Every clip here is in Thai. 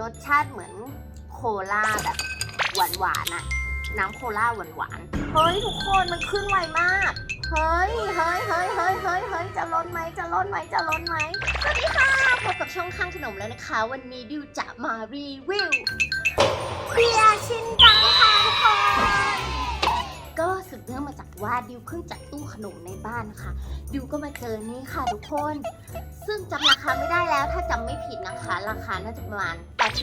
รสชาติเหมือนโคลาแบบหวานหวานๆอะน้ำโคลาหวานหวานๆเฮ้ยทุกคนมันขึ้นไวมาก เฮ้ยเฮ้ยเฮ้ยเฮ้ยเฮ้ยเฮ้ยจะล้นไหมจะล้นไหมจะล้นไหมสวัสดีค่ะพบกับช่องข้างขนมแล้วนะคะ วันนี้ดิวจะมารีวิวเบียร์ชินจังค่ะทุกคนก็สืบเนื่องมาจากว่าดิวเพิ่งจัดตู้ขนมในบ้านนะคะดิวก็มาเจอนี้ค่ะทุกคน ซึ่งจำราคาไม่ได้แล้วถ้าจำไม่ผิดนะคะ ราคาน่าจะประมาณ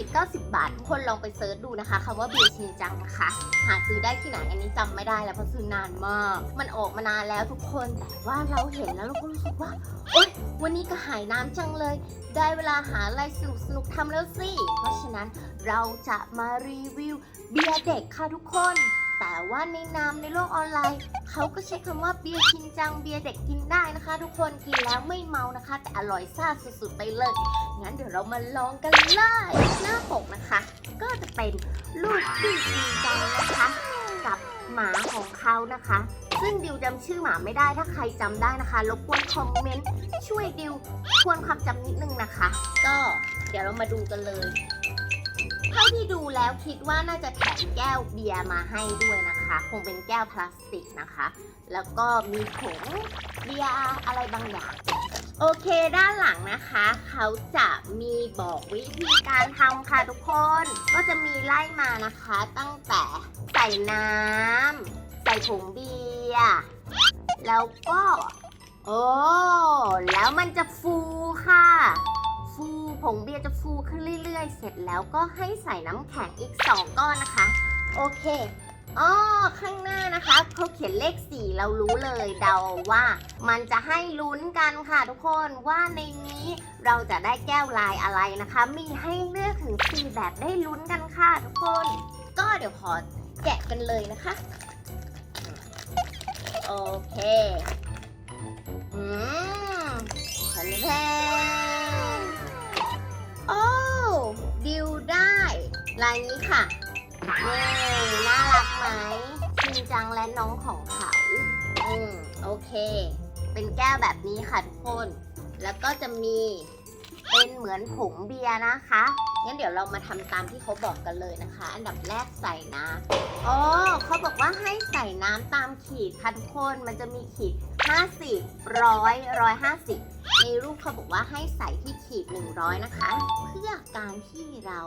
80-90 บาททุกคนลองไปเซิร์ชดูนะคะคำว่าเบียร์ชินจังนะคะ หาซื้อได้ที่ไหนอันนี้จำไม่ได้แล้วเพราะซื้อนานมาก มันออกมานานแล้วทุกคนแต่ว่าเราเห็นแล้วเราก็รู้สึกว่าโอ๊ยวันนี้ก็หายน้ำจังเลย ได้เวลาหาอะไรสนุกสนุกทำแล้วสิเพราะฉะนั้นเราจะมารีวิวเบียร์เด็กค่ะทุกคน แต่ว่าในนามในโลกออนไลน์ เขาก็ใช้คำว่าเบียร์ชินจังเบียร์เด็กกินได้นะคะ ทุกคนกินแล้วไม่เมานะคะ แต่อร่อยซ่าสุดๆไปเลย งั้นเดี๋ยวเรามาลองกันเลยหน้าปกนะคะ ก็จะเป็นรูปพี่ชินจังนะคะ กับหมาของเขานะคะ ซึ่งดิวจำชื่อหมาไม่ได้ถ้าใครจำได้นะคะรบกวนคอมเมนต์ช่วยดิวทวนความจำนิดนึงนะคะ ก็เดี๋ยวเรามาดูกันเลย เท่าที่ดูแล้วคิดว่าน่าจะแถมแก้วเบียร์มาให้ด้วยนะคะ คงเป็นแก้วพลาสติกนะคะ แล้วก็มีผงเบียร์อะไรบางอย่าง โอเคด้านหลังนะคะ เขาจะมีบอกวิธีการทำค่ะทุกคน ก็จะมีไล่มานะคะ ตั้งแต่ใส่น้ำใส่ผงเบียร์แล้วก็ โอ้ แล้วมันจะฟูค่ะ ผงเบียร์จะฟูขึ้นเรื่อยๆ เสร็จแล้วก็ให้ใส่น้ำแข็งอีก 2 ก้อนนะคะ โอเคอ๋อข้างหน้านะคะเขาเขียนเลข 4 เรารู้เลยเดาว่ามันจะให้ลุ้นกันค่ะทุกคนว่าในนี้เราจะได้แก้วลายอะไรนะคะ มีให้เลือกถึง 4 แบบได้ลุ้นกันค่ะทุกคน ก็เดี๋ยวขอแกะกันเลยนะคะ โอเค อืมแทนแทน ลายนี้ค่ะนี่น่ารักไหมชินจังและน้องของเขาอืมโอเค เป็นแก้วแบบนี้ค่ะทุกคน แล้วก็จะมีเป็นเหมือนผงเบียร์นะคะงั้นเดี๋ยวเรามาทำตามที่เขาบอกกันเลยนะคะ อันดับแรกใส่น้ำอ๋อเขาบอกว่าให้ใส่น้ำตามขีดค่ะทุกคนมันจะมีขีด 50ร้อยร้อยห้าสิบในรูปเขาบอกว่าให้ใส่ที่ขีด 100 นะคะ เพื่อการที่เรา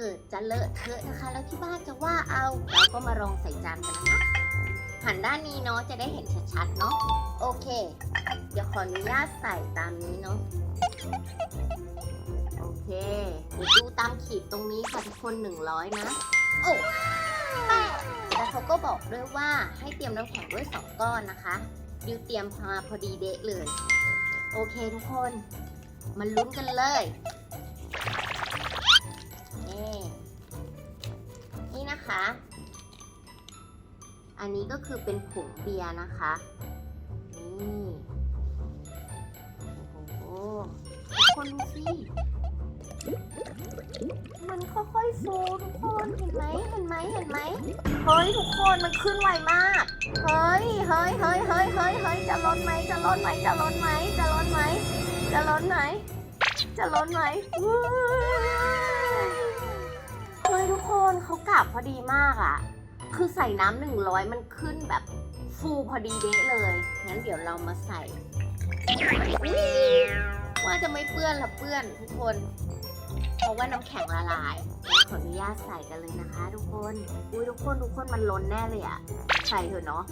เกิดจะเลอะเทอะนะคะ แล้วที่บ้านจะว่าเอาเราก็มาลองใส่จานกันนะหันด้านนี้เนาะจะได้เห็นชัดๆเนาะโอเค เดี๋ยวขออนุญาตใส่ตามนี้เนาะโอเคดูตามขีดตรงนี้ค่ะทุกคน100นะโอ้แม่แต่เขาก็บอกด้วยว่าให้เตรียมน้ำแข็งด้วย 2 ก้อนนะคะดิวเตรียมมาพอดีเดะเลย โอเคทุกคน มันลุ้นกันเลย นะคะ อันนี้ก็คือเป็นผงเบียร์นะคะ นี่โอ้โหคนดูสิ มันค่อยๆฟูทุกคนเห็นไหมเห็นไหมเห็นไหมเฮ้ยทุกคนมันขึ้นไวมาก เฮ้ยเฮ้ยเฮ้ยเฮ้ยเฮ้ยเฮ้ยจะล้นไหมจะล้นไหมจะล้นไหมจะล้นไหมจะล้นไหมจะล้นไหม เฮ้ยทุกคนเขากลับพอดีมากอะ คือใส่น้ำหนึ่งร้อยมันขึ้นแบบฟูพอดีเดะเลย งั้นเดี๋ยวเรามาใส่ ว่าจะไม่เปื้อนหรอเปื้อนทุกคน เพราะว่าน้ำแข็งละลายขออนุญาตใส่กันเลยนะคะ ทุกคน อุ้ยทุกคนทุกคนมันล้นแน่เลยอะใส่เถอะเนาะ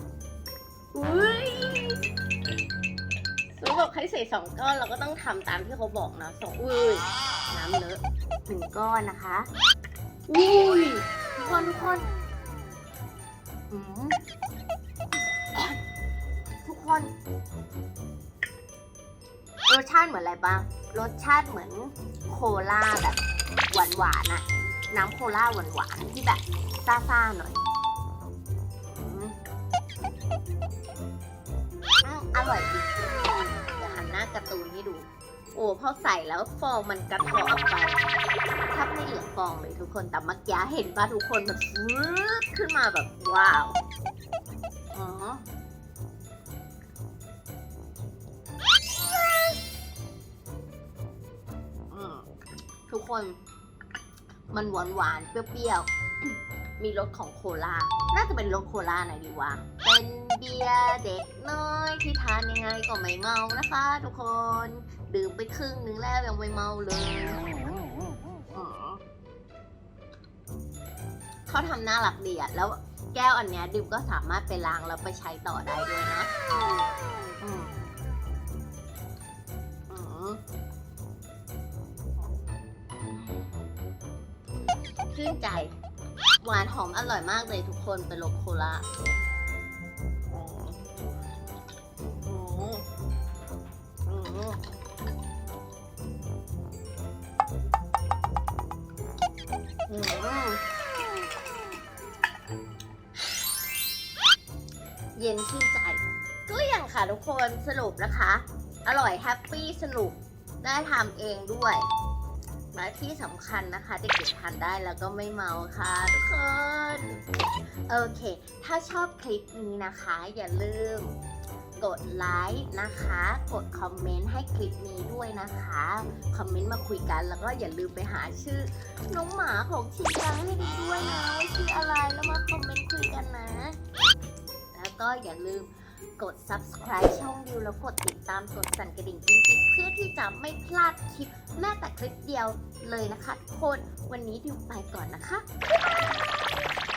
อุ้ยสมบอกให้ใส่สองก้อนเราก็ต้องทำตามที่เขาบอกนะสองอุ้ยน้ำเลอะหนึ่งก้อนนะคะ อุ้ยทุกคนทุกคนอืมทุกคนรสชาติเหมือนอะไรบ้าง รสชาติเหมือนโคลาแบบหวานหวานอะน้ำโคลาหวานหวานที่แบบซ่าๆหน่อยอืมอืมอร่อยดีเดี๋ยวหันหน้าการ์ตูนให้ดู โอ้พอใส่แล้วฟองมันกระเทาะออกไปแทบไม่เหลือฟองเลยทุกคนแต่มื่อกี้เห็นป่ะทุกคนแบบฟืดขึ้นมาแบบว้าวอ๋อทุกคนมันหวานหวานๆเปรี้ยวๆ มีรสของโคลา น่าจะเป็นรสโคลาหนดีว่าเป็นเบียร์เด็กน้อ ที่ทานยังไงก็ไม่เมานะคะ ทุกคน ดื่มไปครึ่งนึงแล้วยังไม่เมาเลยเขาทำน่ารักดีอะแล้วแก้วอันเนี้ยดิมก็สามารถไปล้างแล้วไปใช้ต่อได้ด้วยนะชื่นใจ หวานหอมอร่อยมากเลยทุกคนเป็นรสโคลา เย็นชื่นใจ ก็อย่างค่ะทุกคนสรุปนะคะ อร่อยแฮปปี้สนุกได้ทำเองด้วยและที่สำคัญนะคะเด็กๆทานได้แล้วก็ไม่เมาค่ะทุกคน โอเค ถ้าชอบคลิปนี้นะคะ อย่าลืม กดไลค์นะคะ กดคอมเมนต์ให้คลิปนี้ด้วยนะคะ คอมเมนต์มาคุยกันแล้วก็อย่าลืมไปหาชื่อน้องหมาของชีจังให้ดีด้วยนะว่าชื่ออะไรแล้วมาคอมเมนต์คุยกันนะ แล้วก็อย่าลืมกด subscribe ช่องดิวแล้วกดติดตามกดสั่นกระดิ่งกิ๊งๆเพื่อที่จะไม่พลาดคลิปแม้แต่คลิปเดียวเลยนะคะทุกคน วันนี้ดิวไปก่อนนะคะบ๊ายบาย